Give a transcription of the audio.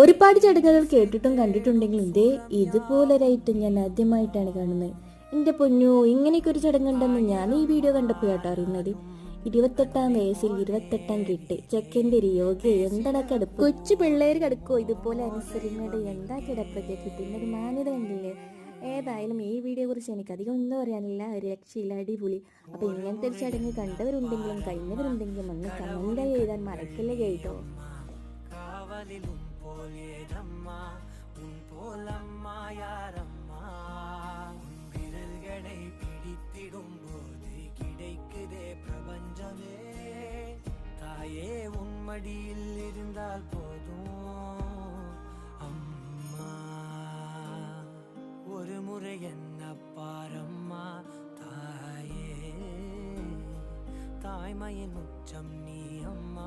ഒരുപാട് ചടങ്ങുകൾ കേട്ടിട്ടും കണ്ടിട്ടുണ്ടെങ്കിലും ഇതേ ഇതുപോലൊരൈറ്റം ഞാൻ ആദ്യമായിട്ടാണ് കാണുന്നത്. എന്റെ പൊന്നു ഇങ്ങനെയൊക്കെ ഒരു ചടങ്ങുണ്ടെന്ന് ഞാൻ ഈ വീഡിയോ കണ്ടപ്പോൾ കേട്ടോ അറിയുന്നത്. ഇരുപത്തെട്ടാം വയസ്സിൽ ഇരുപത്തെട്ടാം കെട്ട്. ചെക്കന്റെ ഒരു യോഗ എന്താ കിടപ്പ്? കൊച്ചു പിള്ളേർ കിടക്കോ ഇതുപോലെ അനുസരിക്കുന്നത് എന്താ കിടപ്പൊക്കെ കിട്ടുന്ന ഒരു മാന്യത കണ്ടില്ലേ? ഏതായാലും ഈ വീഡിയോ കുറിച്ച് എനിക്ക് അധികം ഒന്നും അറിയാനില്ല. ഒരു രക്ഷയില്ല അടിപൊളി. അപ്പോൾ ഇങ്ങനത്തെ ഒരു ചടങ്ങ് കണ്ടവരുണ്ടെങ്കിലും കഴിഞ്ഞവരുണ്ടെങ്കിലും ഒന്ന് കമന്റ് എഴുതാൻ മറക്കല്ലേ കേട്ടോ. போல் ஏதம்மா உன் போல் அம்மா யாரம்மா? உன் விரல்களை பிடித்திடும் போது கிடைக்குதே பிரபஞ்சமே. தாயே உன் மடியில் இருந்தால் போதும் அம்மா. ஒரு முறை என்ன பாரம்மா தாயே. தாய்மையின் உச்சம் நீ அம்மா.